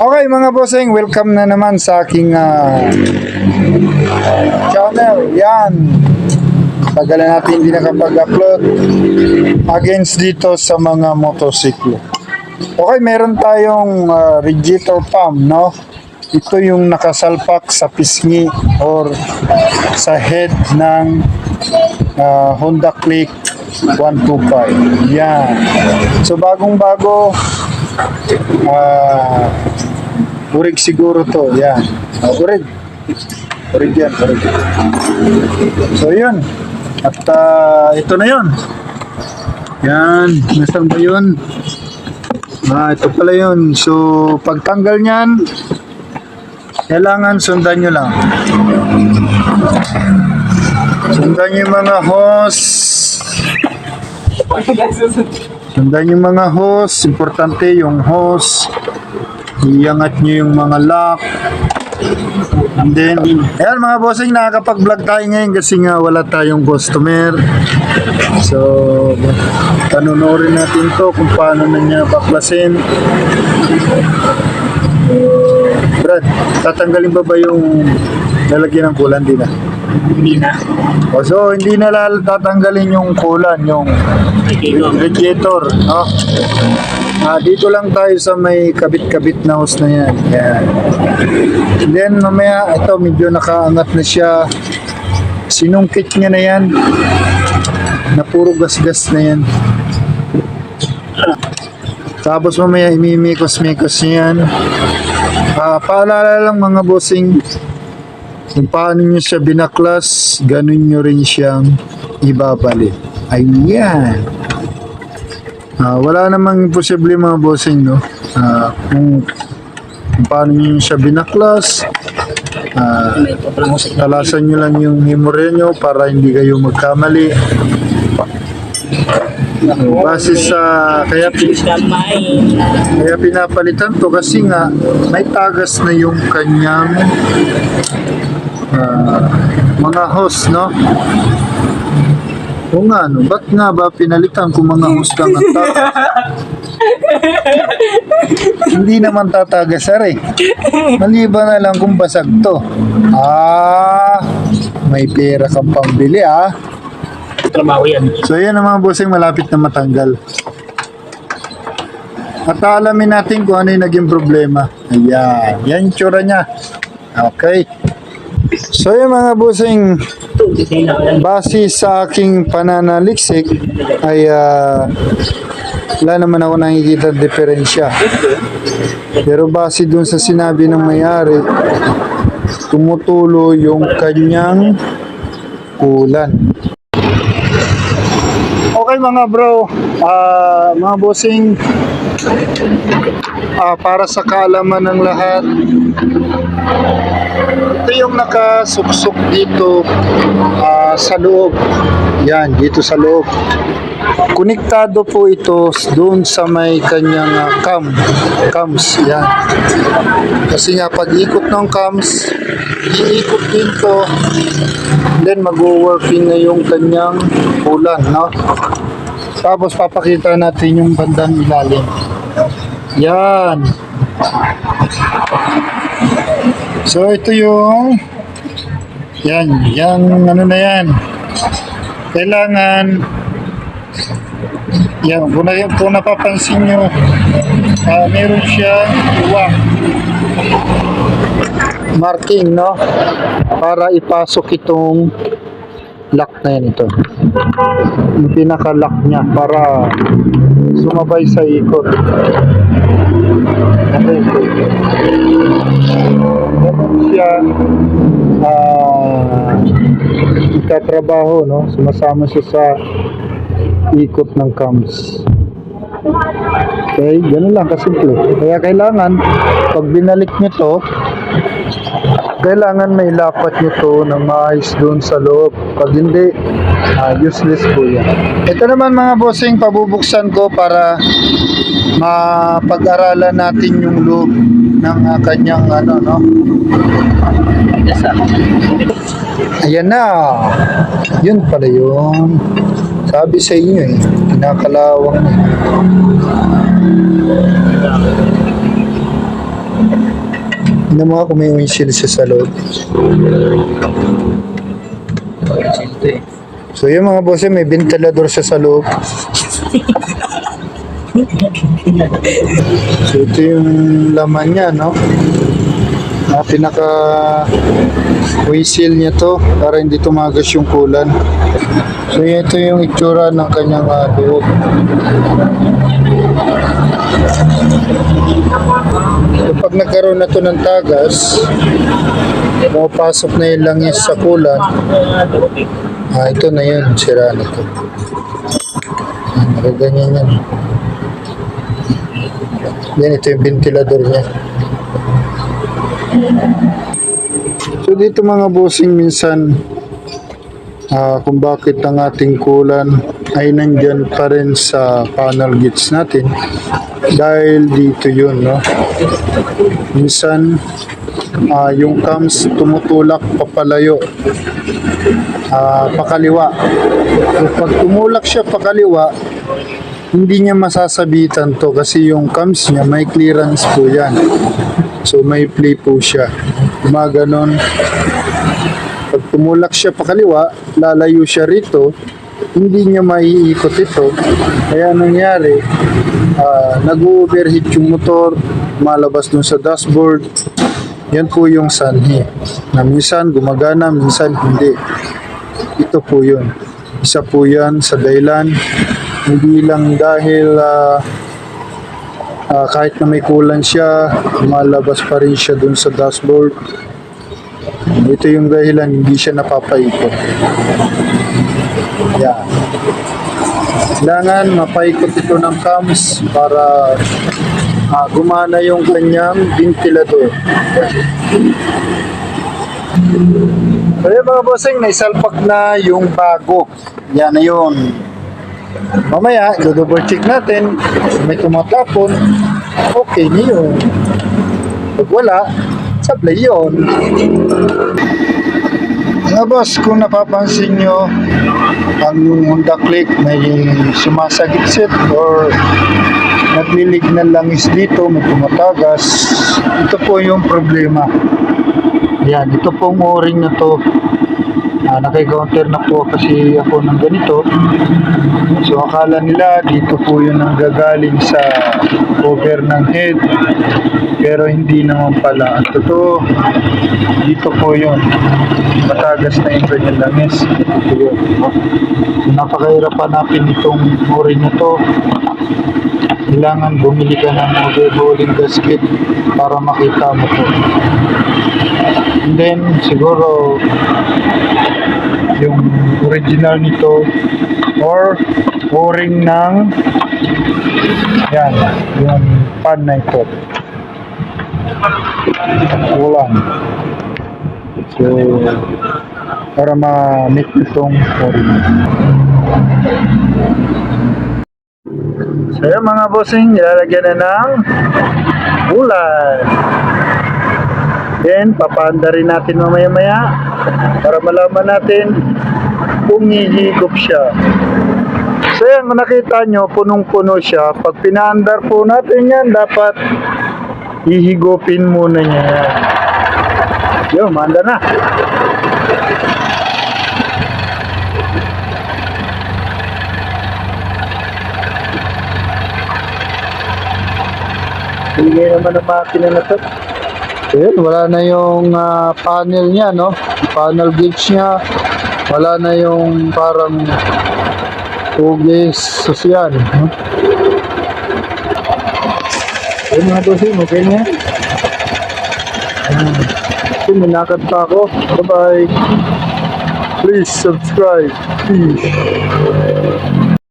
Okay mga bossing, welcome na naman sa aking ah, channel. Yan. Tagal na natin hindi nakapag-upload against dito sa mga motosiklo. Okay, meron tayong ah, radiator pump, no? Ito yung nakasalpak sa pisngi or sa head ng ah, Honda Click 125. Yan. So bagong-bago ah urig siguro to. Yan. Ah, urig. Urig yan. Urig. So yun. At ah, ito na yun. Yan. Nasaan ba yun? Ah, ito pala yun. So, pagtanggal niyan, kailangan sundan nyo lang. Sundan yung mga hose. Sundan yung mga hose. Importante yung hose. Iangat nyo yung mga lock. And then, ayan mga bossing, nakakapag-vlog tayo ngayon kasi nga wala tayong customer. So, panunorin natin to kung paano na niya baklasin. Brad, tatanggalin ba ba yung lalagyan ng kulan? Di na. Hindi na. O, so, hindi na tatanggalin yung kulan, yung radiator. No? Ah, dito lang tayo sa may kabit-kabit na hose na yan. Yan. Then, mamaya, ito, medyo nakaangat na siya. Sinungkit niya na yan. Na puro gas-gas na yan. Tapos mamaya, imimikos-mikos niya yan. Ah, paalala lang mga bossing, kung paano nyo siya binaklas, ganun nyo rin siyang ibabalik. Ayan. Ah, wala namang imposible mga bossing, no? Ah, kung, kung paano nyo siya binaklas, ah, paprangusik na. talasan nyo lang yung memory nyo para hindi kayo magkamali. Base sa, kaya, kaya pinapalitan to kasi nga may tagas na yung kanyang ah, mga host, no? O nga, no? Ba't nga ba pinalitan kung mga host lang ang tagas? Hindi naman tatagas eh. Maliban na lang kung basag to. Ah, may pera kang pambili ah. Trabaho yan. So yan ang mga bossing malapit na matanggal. At alamin natin kung ano yung naging problema. Ayan. Yan yung tsura niya. Okay. So yan mga bossing, Base sa aking pananaliksik ay ah, wala naman ako nakikita diferensya. Pero base dun sa sinabi ng may-ari, tumutulo yung kanyang kulan. Okay mga bro, ah mga bossing, ah, para sa kaalaman ng lahat, ito yung nakasuksok dito ah, sa loob. Yan, dito sa loob. Konektado po ito doon sa may kanyang ah, cam. Cams, yan. Kasi nga pag ikot ng cams, iikot din to then mag-working na yung kanyang ulan, no? Tapos papakita natin yung bandang ilalim. Yan. So ito yung yan, yan ano na yan. Kailangan yan, kung, na, kung napapansin nyo, ah, meron siya iwak marking, no? Para ipasok itong lock na yan ito. Yung pinaka-lock niya para sumabay sa ikot. Okay. Ganun siya ah itatrabaho, no? Sumasama siya sa ikot ng cams. Okay, ganun lang kasimple. Kaya kailangan, pag binalik nyo to, kailangan may lapat nyo to na maayos doon sa loob. Pag hindi, ah, useless po yan. Ito naman mga bossing, pabubuksan ko para mapag-aralan natin yung loob ng ah, kanyang ano, no? Ayan na. Yun pala yun. Sabi sa inyo eh, kinakalawang na. eh. Tingnan mo nga kung may windshield siya sa loob. So yung mga boss, may ventilador siya sa loob. So ito yung laman niya, no? Na pinaka whistle niya to para hindi tumagas yung kulan. So ito yung itsura ng kanyang uh, loob. Pag nagkaroon na to ng tagas, pumapasok na yung langis sa kulan, Ah, ito na yun. Sira na to. Ah, Nakaganyan yan. Yan, ito yung ventilador niya. So dito mga bossing minsan ah, kung bakit ang ating kulan ay nandyan pa rin sa panel gates natin dahil dito yun no minsan ah, yung cams tumutulak papalayo ah, pakaliwa. So, pag tumulak siya pakaliwa, hindi niya masasabitan to kasi yung cams niya may clearance po yan. So may play po siya. Gumaganon. Pag tumulak siya pakaliwa, lalayo siya rito, hindi niya maiikot ito. Kaya nangyari, ah, nag-overheat yung motor, malabas dun sa dashboard. Yan po yung sanhi. Na minsan gumagana, minsan hindi. Ito po yun. Isa po yan sa dahilan. Hindi lang dahil ah, ah, kahit na may kulan siya, malabas pa rin siya dun sa dashboard. Ito yung dahilan, hindi siya napapaikot. Yan. Kailangan mapaikot ito ng cams para ah, gumana yung kanyang ventilador. Yun mga bossing, naisalpak na yung bago. Yan na yun. Mamaya, double check natin. May tumatapon, okay na yun. Pag wala, sablay yun. Mga boss, kung napapansin nyo, ang Honda Click may sumasagitsit or naglilig na langis dito, may tumatagas. Ito po yung problema. Yan, ito pong o-ring na to. Ah, naka-counter na po kasi ako ng ganito. So akala nila dito po yun ang gagaling sa cover ng head. Pero hindi naman pala. Ang totoo, dito po yun. Matagas na yung ganyan langis. So, napakahirap hanapin itong o-ring na to. Kailangan bumili ka ng overhauling gasket para makita mo to. And then, siguro, yung original nito or o-ring ng yan, yung pan na ito. Ulan. So, para ma-meet itong o-ring. So, yun mga bossing, nilalagyan na ng ulan. Then, papanda rin natin mamaya-maya para malaman natin kung hihigop siya. So yan, kung nakita nyo, punong-puno siya. Pag pinaandar po natin yan, dapat hihigupin muna niya yan. Yun, maanda na. Hindi naman ang makina na to. Ayun, wala na yung ah, panel niya, no? Panel gauge niya. Wala na yung parang tugis sosyan. No? Ayun mga bossing, okay na yan. Ayun. Minakad pa ako. Bye-bye. Please subscribe. Peace.